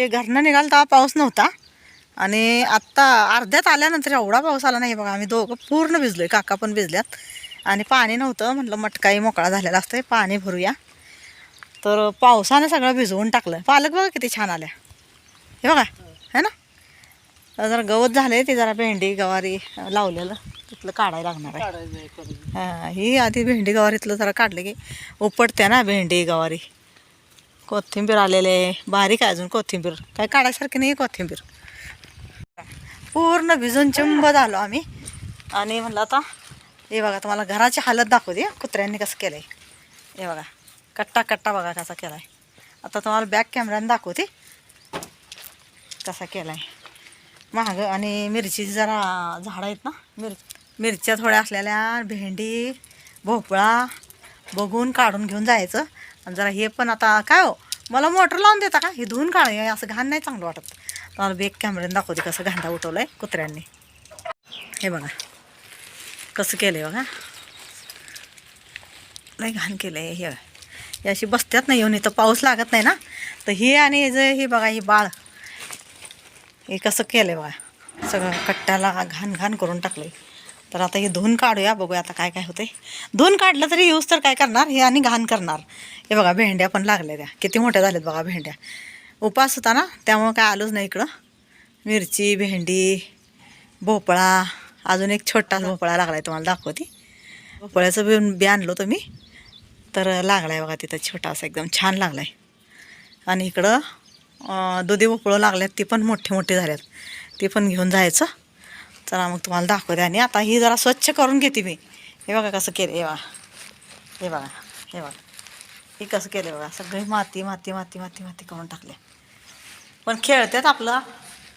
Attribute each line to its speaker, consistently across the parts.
Speaker 1: ते घरनं निघाल तेव्हा पाऊस नव्हता. आणि आत्ता अर्ध्यात आल्यानंतर एवढा पाऊस आला नाही बघा आम्ही दोघं पूर्ण भिजलोय काका पण भिजल्यात. आणि पाणी नव्हतं म्हटलं मटकाही मोकळा झालेला असतोय पाणी भरूया. तर पावसानं सगळं भिजवून टाकलं. पालक बघा किती छान आल्या. हे बघा है ना? जरा गवत झालंय ते जरा भेंडी गवारी लावलेलं. तिथलं काढायला लागणार आहे.
Speaker 2: आहे.
Speaker 1: हा ही आधी भेंडी गवारीतलं जरा काढलं की उपटते ना भेंडी गवारी. कोथिंबीर आलेले बारीक आहे अजून कोथिंबीर. काय काढायसारखी नाही कोथिंबीर. पूर्ण भिजून चिंब झालो आम्ही. आणि म्हणलं आता हे बघा तुम्हाला घराची हालत दाखवते दे कुत्र्यांनी कसं केलं आहे हे बघा कट्टा कट्टा बघा कसा केला आहे आता तुम्हाला बॅक कॅमेऱ्याने दाखवते कसा केला आहे महाग आणि मिरचीची जरा झाडं आहेत ना मिर मिरच्या थोड्या असलेल्या भेंडी भोपळा बघून काढून घेऊन जायचं. आणि जरा हे पण आता काय हो मला मोटर लावून देता का? हे धुवून काढ असं घाण नाही चांगलं वाटत. तुम्हाला बेग कॅमेऱ्याने दाखवते कसं घांदा उठवलं आहे कुत्र्यांनी. हे बघा. कसं केलं आहे बघा. लय घाण केलं आहे हे. हे अशी बसत्यात नाही येऊन इथं पाऊस लागत नाही ना. तर हे आणि जे हे बघा हे बाळ. हे कसं केलं आहे बघा. सगळं कट्ट्याला घाण घाण करून टाकलं तर आता हे धुवून काढूया बघूया आता काय काय होते धुवून काढलं तरी यूज तर काय करणार? हे आणि घाण करणार. हे बघा भेंड्या पण लागल्या त्या. किती मोठ्या झाल्यात बघा भेंड्या. उपास होता ना त्यामुळं काय आलोच नाही इकडं. मिरची भेंडी भोपळा अजून एक छोटा भोपळा लागला आहे तुम्हाला दाखवते. भोपळ्याचं बी बी आणलो तुम्ही. तर लागला आहे बघा तिथं छोटा असा एकदम छान लागला आहे आणि इकडं दुधी भोपळं लागल्यात ती पण मोठी मोठी झाल्यात. ती पण घेऊन जायचं. चला मग तुम्हाला दाखवते. आणि आता ही जरा स्वच्छ करून घेते मी. हे बघा कसं केलं हे बघा. हे बघा. हे बघा. हे कसं केलं बघा. सगळी माती माती माती माती माती करून टाकले. पण खेळतात आपलं.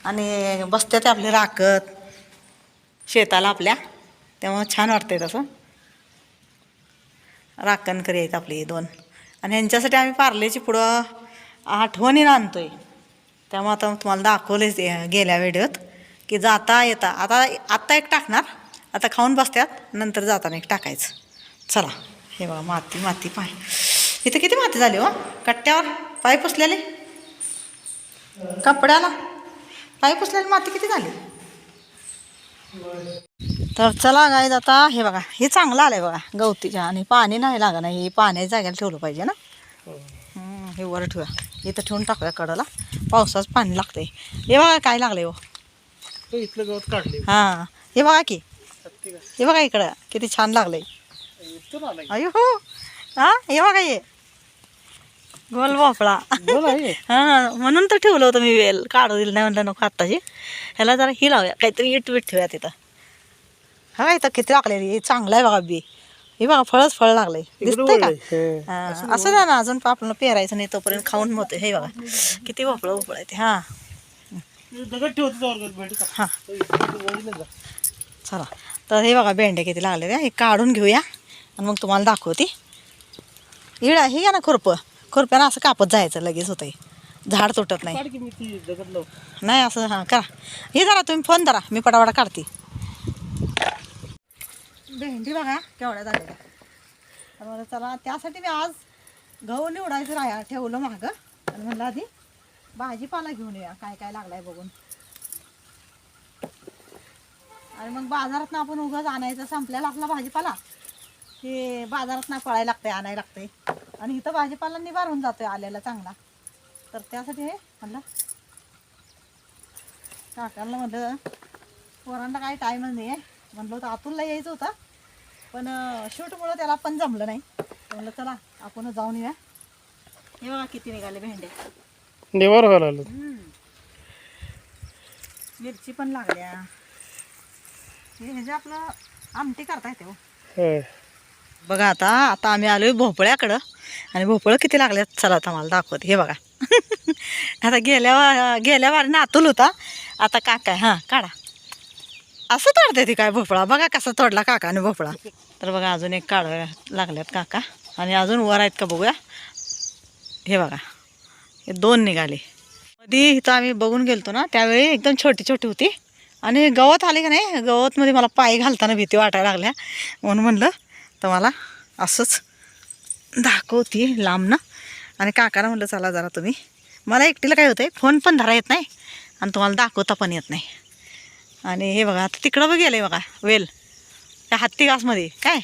Speaker 1: आणि बसतात आपले राखत. शेताला आपल्या. तेव्हा छान वाटतंय तसं. राखणकरी आहेत आपली दोन. आणि ह्यांच्यासाठी आम्ही पार्लेची पुढं आठवणीनं आहे त्यामुळे आता तुम्हाला दाखवलेच गेल्या व्हिडिओत. की जाता येता. आता आत्ता एक टाकणार. आता खाऊन बसत्यात. नंतर जाताना एक टाकायचं. चला. हे बघा माती माती पाय. इथं किती माती झाली हो? कट्ट्यावर? पाय पुसलेले? कपड्याला? पाय पुसलेली माती किती झाली? तर चला गाय आता हे बघा. हे चांगलं आलंय बघा. गवतीच्या आणि पाणी नाही लागणार. हे पाण्याच्या जागेला ठेवलं पाहिजे ना? हे वर ठेवूया इथं ठेवून टाकूया कडला. पावसाचं पाणी लागतंय. हे बघा काय लागलंय हो.
Speaker 2: इथलं गवत काढले.
Speaker 1: हां. हे बघा की. हे बघा इकडं. किती छान लागलंय. अयो हो. हा? हे बघा हे. गोल भोपळा. हां. म्हणून तर ठेवलं होतं मी वेल. काढू दिलं नाही म्हणलं नको आत्ताची ह्याला जरा ही लावूया. काहीतरी इट विट ठेवूया तिथं. हा इथं किती लागलेली हे चांगलं आहे बघा बी. हे बघा फळच फळ लागलंय. दिसतंय का? असं ना ना अजून आपल्याला पेरायचं नाही तोपर्यंत खाऊन मोठं हे बघा. किती भोपळं भोपळं आहे ते. हां.
Speaker 2: दगड ठेवतो
Speaker 1: हां. चला. तर हे बघा भेंड्या किती लागले त्या हे काढून घेऊया. आणि मग तुम्हाला दाखवते. इडा हे घ्या ना खुरपं. खुरप्यानं असं कापत जायचं लगेच होतं. झाड तुटत नाही. नाही असं हां करा. हे जरा तुम्ही फोन धरा मी पटापटा काढते. भेंडी बघा केवढ्या झालेल्या. तर चला त्यासाठी मी आज गहू निवडायचं राहा ठेवलं मागं. आणि म्हणलं आधी भाजीपाला घेऊन या काय काय लागलाय बघून. आणि मग बाजारात ना आपण उगाच आणायचं संपल्याला आपला भाजीपाला. हे बाजारात ना पळायला लागतंय आणायला लागतंय. आणि इथं भाजीपाला निवार होऊन जातोय आलेला चांगला. तर त्यासाठी हे म्हणलं काकांना म्हणलं पोरांना काही टाईमच नाही आहे. म्हणलं होतं अतुलला यायचं होतं. पण शूटमुळं त्याला पण जमलं नाही. म्हणलं चला आपण जाऊन येऊया. हे बघा किती निघाले भेंडे
Speaker 2: देवावर घालायला
Speaker 1: मिरची पण लागल्या. हे आपलं आमटी करता येते हो.
Speaker 2: होय.
Speaker 1: बघा आता आता आम्ही आलोय भोपळ्याकडं. आणि भोपळं किती लागल्यात? चला आता मला दाखवते. हे बघा. आता गेल्या गेल्या वारीनं अतुल होता. आता काका हां काढा. असं तोडते ती काय भोपळा? बघा कसा तोडला काकाने भोपळा. तर बघा अजून एक काढ लागल्यात काका. आणि अजून वर आहेत का बघूया. हे बघा. हे दोन निघाले. कधी इथं आम्ही बघून गेलतो ना त्यावेळी एकदम छोटी छोटी होती. आणि गवत आले का नाही गवतमध्ये मला पाय घालताना भीती वाटायला लागल्या. म्हणून म्हणलं तर मला असंच दाखवते लांबनं आणि काकाला म्हणलं चला जरा तुम्ही. मला एकटीला काय होतंय फोन पण धरा येत नाही आणि तुम्हाला दाखवता पण येत नाही. आणि हे बघा आता तिकडं बघ गेलं बघा वेल. त्या हत्ती घासमध्ये काय?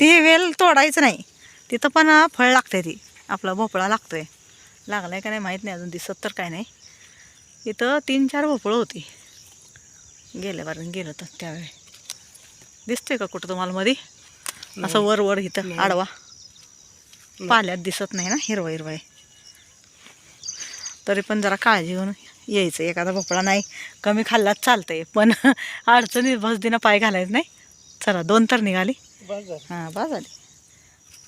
Speaker 1: ती वेल तोडायचं नाही. तिथं पण फळ लागते ती. आपला भोपळा लागतोय लागलाय का नाही माहीत नाही अजून दिसत तर काय नाही. इथं तीन चार भोपळं होती. गेल्यावर गेलं तर त्यावेळी. दिसतोय का कुठं तुम्हाला मध्ये असं वर वर इथं आडवा. पाल्यात दिसत नाही ना हिरवं हिरवं आहे. तरी पण जरा काळजी घेऊन यायचं. एखादा भोपळा नाही. कमी खाल्लाच चालतंय पण अडचणीत भसदीनं पाय घालायचं नाही. चला दोन तर निघाली.
Speaker 2: बस
Speaker 1: हां बा झाली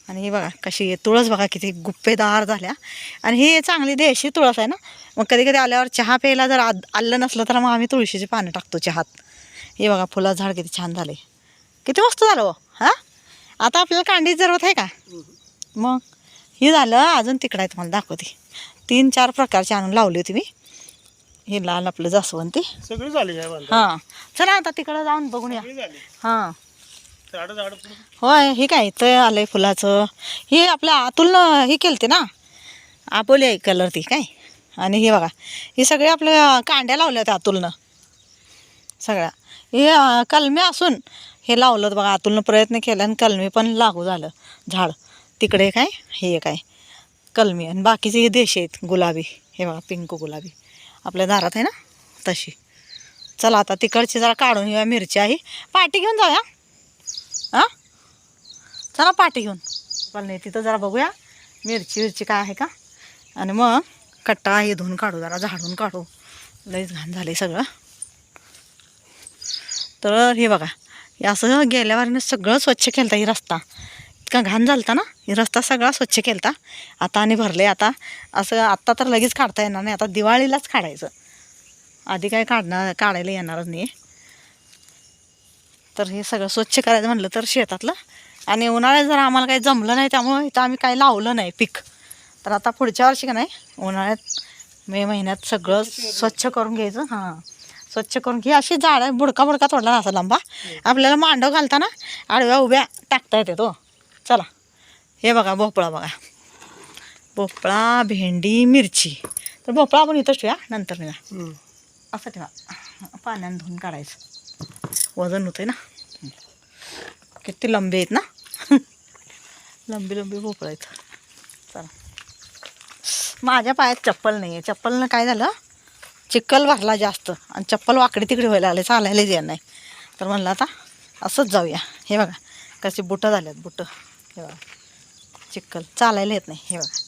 Speaker 1: आणि ही बघा कशी तुळस बघा किती गुप्पेदार झाल्या. आणि ही चांगली देशी तुळस आहे ना. मग कधी कधी आल्यावर चहा प्यायला जर आलं नसलं तर मग आम्ही तुळशीची पानं टाकतो चहात. हे बघा फुलाचं झाड किती छान झाले. किती मस्त झालं हो हां? आता आपल्याला कांडीच जरूरत आहे का? मग हे झालं अजून तिकडं आहे तुम्हाला दाखवते. तीन चार प्रकारचे आणून लावली होती मी. हे लाल आपलं जास्वंती.
Speaker 2: सगळी झाली
Speaker 1: हां. चला आता तिकडं जाऊन बघून या. हां. होय हे काय ते आलंय फुलाचं. हे आपल्या आतुलनं हे केलं ते ना? आपोली आहे कलर ती काय? आणि हे बघा हे सगळे आपल्या कांड्या लावल्या होत्या आतुलनं सगळ्या. हे कलमे असून हे लावलं बघा आतुलनं प्रयत्न केला आणि कलमी पण लागू झालं. झाड. तिकडे काय? हे काय? कलमी. आणि बाकीचे हे देश आहेत गुलाबी. हे बघा पिंक गुलाबी. आपल्या दारात आहे ना? तशी. चला आता तिकडची जरा काढून घेऊया मिरची आहे. पाटी घेऊन जाऊया. हां? चला पाटी घेऊन. पण नाही तिथं जरा बघूया. मिरची विरची काय आहे का? आणि मग कट्टा हे धुवून काढू जरा झाडून काढू. लईच घाण झाले सगळं. तर हे बघा हे असं गेल्यावर सगळं स्वच्छ केलं ही रस्ता. इतका घाण झालता ना? ही रस्ता सगळा स्वच्छ केलता. आता आणि भरले आता. असं आत्ता तर लगेच काढता येणार नाही. आता दिवाळीलाच काढायचं. आधी काय काढणार काढायला येणारच नाही. तर हे सगळं स्वच्छ करायचं म्हटलं तर शेतातलं. आणि उन्हाळ्यात जर आम्हाला काही जमलं नाही त्यामुळे इथं आम्ही काही लावलं नाही पीक. तर आता पुढच्या वर्षी का नाही उन्हाळ्यात मे महिन्यात सगळं स्वच्छ करून घ्यायचं. हां. स्वच्छ करून घे. अशी झाडं बुडका बुडका तोडला ना असा लंबा. आपल्याला मांडव घालताना आडव्या उभ्या टाकता येते तो. चला. हे बघा भोपळा बघा. भोपळा भेंडी मिरची. तर भोपळा आपण इथंच ठेवूया. नंतर निघा. असं ठेवा. पाण्यानं धुवून काढायचं. वजन होते ना? किती लंबे आहेत ना? लंबी लंबी भोपळा आहेत. चला. माझ्या पायात चप्पल नाही आहे चप्पलनं काय झालं? चिखल भरला जास्त. आणि चप्पल वाकडे तिकडे व्हायला लागले. चालायलाच येत नाही. तर म्हणलं आता असंच जाऊया. हे बघा. कशी बुटं झाल्यात बुटं. हे बघा. चिखल. चालायला येत नाही. हे बघा.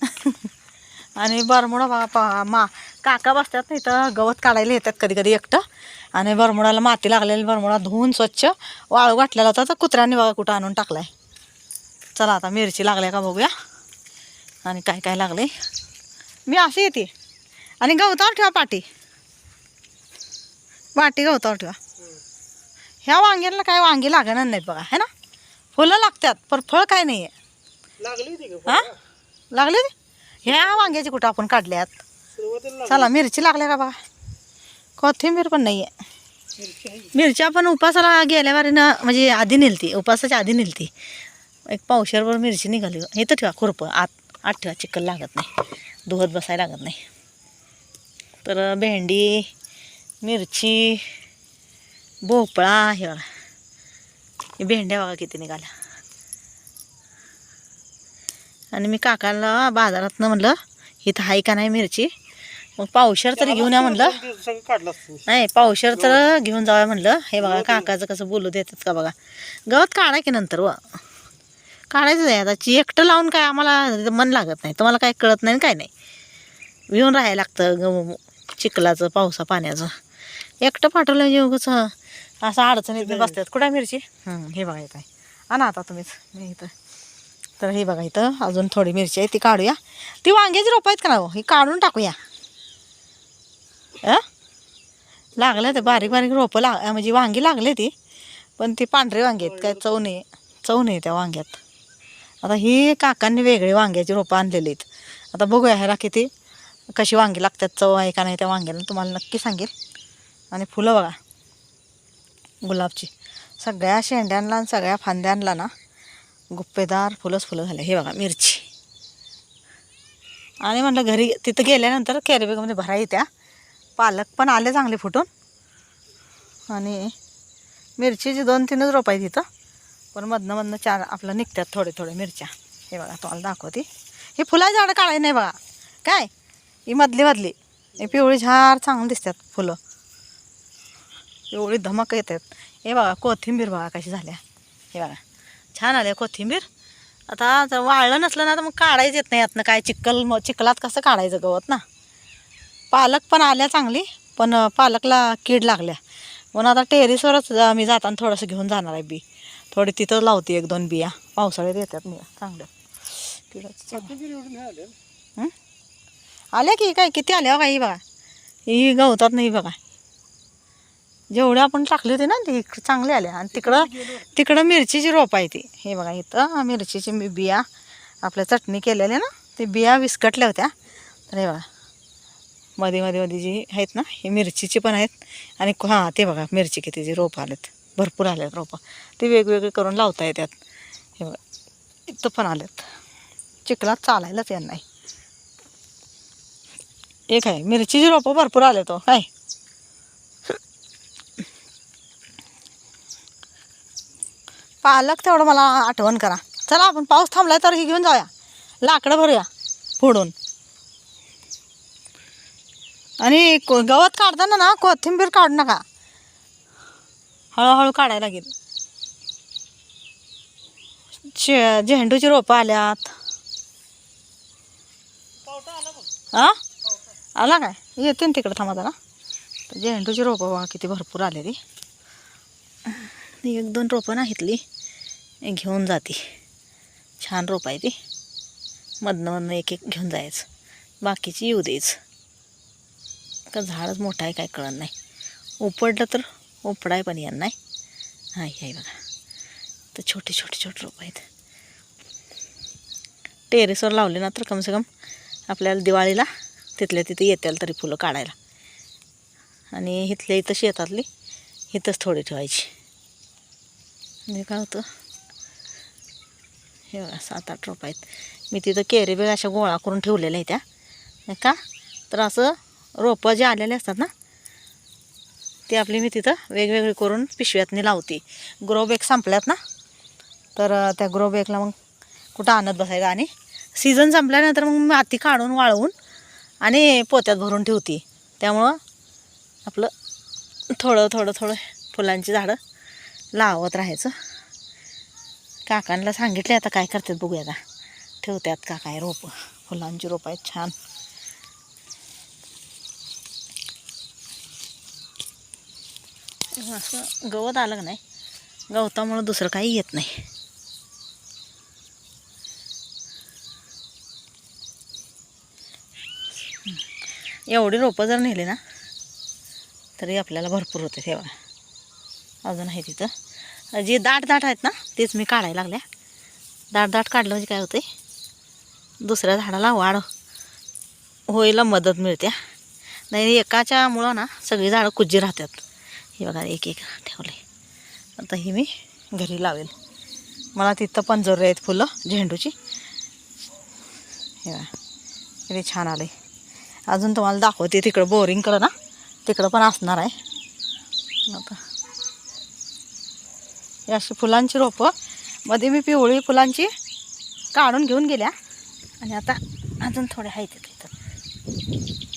Speaker 1: आणि बरमुडा बा मा काका बसतात नाही तर गवत काढायला येतात कधी कधी एकटं. आणि बरमुडाला माती लागलेली बरमुडा धुवून स्वच्छ वाळू घातलेला होता. तर कुत्र्यांनी बघा कुठं आणून टाकलाय. चला आता मिरची लागल्या का बघूया. आणि काय काय लागले. मी अशी येते. आणि गवतावर ठेवा पाटी. पाटी गवतावर ठेवा. ह्या वांग्याला काय वांगी लागणार नाहीत बघा है ना? फुलं लागतात पण फळ काय नाही आहे हां? लागले ह्या वांग्याची कुठं आपण काढल्यात. चला मिरची लागल्या का बघा. कोथिंबीर पण नाही आहे मिरच्या पण उपासाला गेल्या वारीनं म्हणजे आधी नेलती उपासाच्या आधी नेलती. एक पावशेरभर मिरची निघाली. हे तर ठेवा खुरपं. आत आत ठेवा चिकल लागत नाही. धुवत बसायला लागत नाही. तर भेंडी मिरची भोपळा हे बघा. हे भेंड्या बघा किती निघाल्या. आणि मी काकाला बाजारातनं म्हणलं इथं आहे का नाही मिरची? मग पावशेर तरी घेऊन या म्हणलं.
Speaker 2: काढलं असतं.
Speaker 1: नाही पावशेर तर घेऊन जावं म्हणलं. हे बघा काकाचं कसं बोलू देतात का बघा. गवत काढा की नंतर व. काढायचं आहे आता. ची एकटं लावून काय आम्हाला मन लागत नाही. तुम्हाला काय कळत नाही काय नाही. येऊन राहायला लागतं चिखलाचं पावसा पाण्याचं. एकटं पाठवलं म्हणजे उगाच असं अडचणीत बसतात. कुठं मिरची? हं, बघा आहे. आणा आता तुम्हीच. मी इथं. तर हे बघा इथं. अजून थोडी मिरची आहे ती काढूया. ती वांग्याची रोपं आहेत का ना हो? ही काढून टाकूया. अ? लागलं ते बारीक बारीक रोपं लाग म्हणजे वांगी लागले ती पण ती पांढरी वांगी आहेत काय चव नाही चव नाही त्या वांग्यात. आता ही काकांनी वेगळी वांग्याची रोपं आणलेली आहेत. आता बघूया ह्याला किती कशी वांगी लागतात चव आहे का नाही त्या वांग्याला तुम्हाला नक्की सांगेल. आणि फुलं बघा गुलाबची. सगळ्या शेंड्यांना आणि सगळ्या फांद्यांना ना गुप्पेदार फुलंच फुलं झाले. हे बघा मिरची. आणि म्हटलं घरी तिथं गेल्यानंतर कॅरीबॅगमध्ये भरा येत्या पालक पण आले चांगले फुटून. आणि मिरचीची दोन तीनच रोप आहेत तिथं पण मधनं मधनं चार आपलं निघतात थोडे थोडे मिरच्या. हे बघा तुम्हाला दाखवते. ही फुलाची झाडं काढायची नाही बघा. काय? ही मधली मधली. हे पिवळी झाड चांगली दिसतात फुलं. पिवळी धमक येतात. हे बघा कोथिंबीर बघा कशी झाल्या. हे बघा छान आल्या कोथिंबीर. आता जर वाळलं नसलं ना तर मग काढायचं येत नाही. यातनं काय चिखल मग चिखलात कसं काढायचं गवत ना? पालक पण आल्या चांगली पण पालकला कीड लागल्या. म्हणून आता टेरेसवरच मी जाताना थोडंसं घेऊन जाणार आहे बी. थोडी तिथं लावते एक दोन बिया. पावसाळ्यात येतात मी चांगल्या. चांगलं. आल्या की काय? किती आल्या हो काही बघा? ही गवतात नाही बघा. जेवढे आपण टाकले होते ना ती चांगले आले आणि तिकडं तिकडं मिरचीची रोप आहे ती. हे बघा इथं मिरचीची मी बिया आपल्या चटणी केलेल्या ना ते बिया विस्कटल्या होत्या. तर हे बघा मध्ये मध्ये मध्ये जी आहेत ना हे मिरचीची पण आहेत. आणि हां ते बघा मिरची किती कितीची रोप आलेत. भरपूर आलेत रोपं. ते वेगवेगळे करून लावता येतात. हे बघा इथं पण आलेत. चिखलात चालायलाच येणार नाही. एक आहे मिरचीची रोपं भरपूर आले तो हो. काय? पालक तेवढं मला आठवण करा. चला आपण पाऊस थांबलाय तर ही घेऊन जाऊया. लाकडं भरूया फोडून. आणि को- गवत काढताना ना कोथिंबीर काढू नका. हळूहळू काढायला लागेल. शे झेंडूची रोपं आल्यात.
Speaker 2: पावटा आला
Speaker 1: हा आला काय? येते ना तिकडं थांबा जरा. झेंडूची रोपं बघा किती भरपूर आलेली. एक दोन रोपं नाहीतली घेऊन जाते. छान रोपं आहे ती. मधनं मधनं एक एक घेऊन जायचं. बाकीची येऊ द्यायचं का झाडच मोठं आहे काय कळत नाही. उपडलं तर उपडाय पण येणार नाही. हा हे बघा. तर छोटे छोटे छोटे रोपं आहेत. टेरेसवर लावले ना तर कमसे कम आपल्याला दिवाळीला तिथल्या तिथे येतील तरी फुलं काढायला. आणि इथल्या इथं शेतातली इथंच थोडी ठेवायची. म्हणजे काय होतं? हे बघा सात आठ रोप आहेत. मी तिथं केरेबेग अशा गोळा करून ठेवलेल्या आहेत त्या. नाही का? तर असं रोपं जे आलेले असतात ना ते आपली मी तिथं वेगवेगळी करून पिशव्यातनी लावते. ग्रो बॅग संपल्यात ना तर त्या ग्रो बॅगला मग कुठं आणत बसायचं आणि सीझन संपल्यानंतर मग माती काढून वाळवून आणि पोत्यात भरून ठेवते. त्यामुळं आपलं थोडं थोडं थोडं फुलांची झाडं लावत राहायचं. काकांना सांगितले आता काय करतात बघूया आता. ठेवतात का काय रोपं? फुलांची रोपं आहेत छान. असं गवत आलं का नाही? गवतामुळं दुसरं काही येत नाही. एवढी रोपं जर नेली ना तरी आपल्याला भरपूर होते तेव्हा. अजून आहे तिथं. जे दाट दाट आहेत ना तेच मी काढायला लागल्या. दाट दाट काढलं म्हणजे काय होते दुसऱ्या झाडाला वाढ होईला मदत मिळते. नाही एकाच्या मुळं ना सगळी झाडं कुजी राहतात. हे बघा एक एक ठेवले आता ही मी घरी लावेल मला तिथं पण जरूर आहेत फुलं झेंडूची. हे बघा किती छान आले अजून तुम्हाला दाखवते तिकडं बोरिंग करा ना. तिकडं पण असणार आहे. आता. ही अशी फुलांची रोपं. मध्ये मी पिवळी फुलांची काढून घेऊन गेल्या. आणि आता अजून थोडे आहेत तिथं.